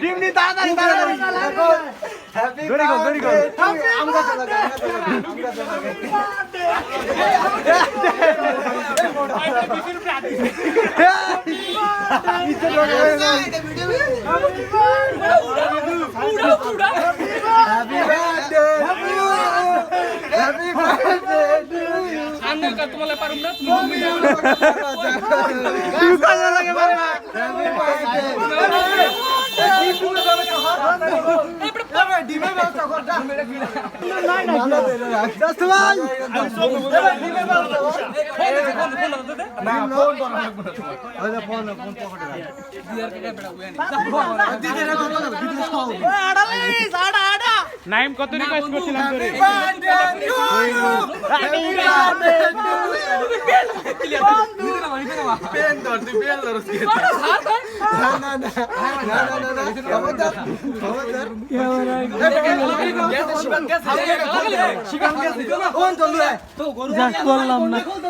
ডিমনি তাড়াতাড়ি তাড়াতাড়ি happy very good very good আমরা চলে যাই আমরা চলে যাই হ্যাপি বার্থডে হ্যাপি বার্থডে ভাই আপনি কথা বেশি আল্লাহর রাস্তা কি সাইরা দিন কই দেখ আমি তো এনেই আছি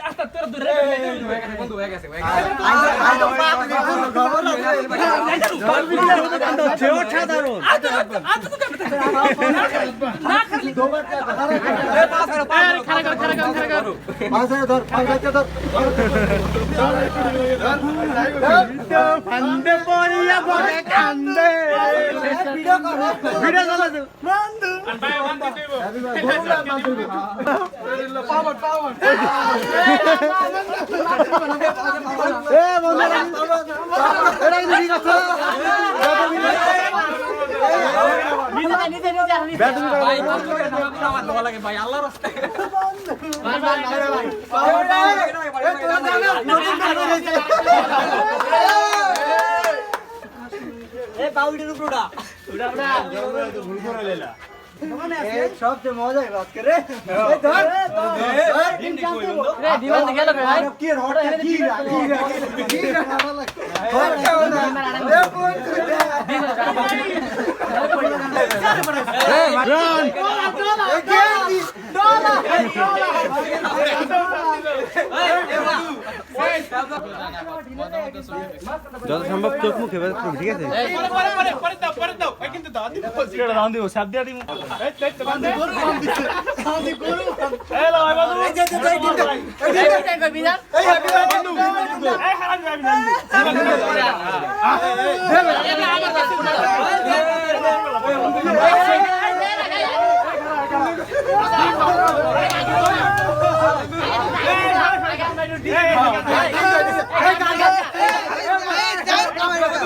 আস্তে তোর দূরে বন্ধু হয়ে গেছে সাধারণ ফান্দে পড়িয়া বলে কান্দে ভিডিও চালাতে এ বন্ধু এটা কিন্তু ঠিক আছে ভাই আমার ভালো আল্লাহর রাস্তায় সবচেয়ে মজা আজকে রে ধর Run! Run! কি যত সম্ভব চোখ মুখে ঠিক আছে পরে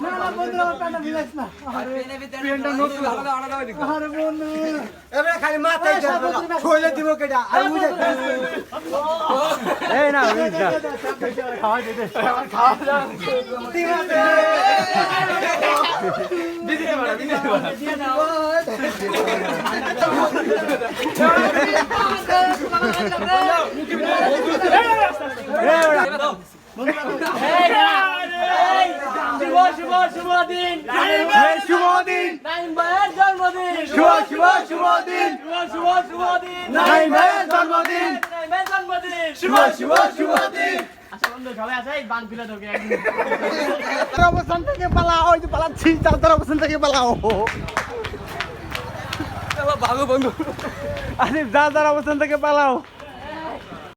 দাও এই কিন্তু দাও দিব সিগারেট দাও দিব সাপ দিয়া দিব এই এই তো বান্দে গরু বাম দিছে সাউন্ড গরু এই লা ভাই বান্দু এই না। এ না না দিস না এবারে খালি মাথায় ছইলে দিব কেটা আর বুঝে এই না বুঝিস না খাওয়া দিতে শুভ শুভ দিন। শুভ দিন। নাইম ভাইয়ের জন্মদিন। শুভ শুভ শুভ দিন। শুভ শুভ শুভ দিন। নাই ভাইয়ের জন্মদিন। নাইমের জন্মদিন। শুভ শুভ শুভ দিন। আচ্ছা তোর অবস্থান থেকে পালাও। ওই যে পালাচ্ছি তোর অবস্থান থেকে পালাও। ভালো বন্ধু। আরে যা যার অবস্থান থেকে পালাও।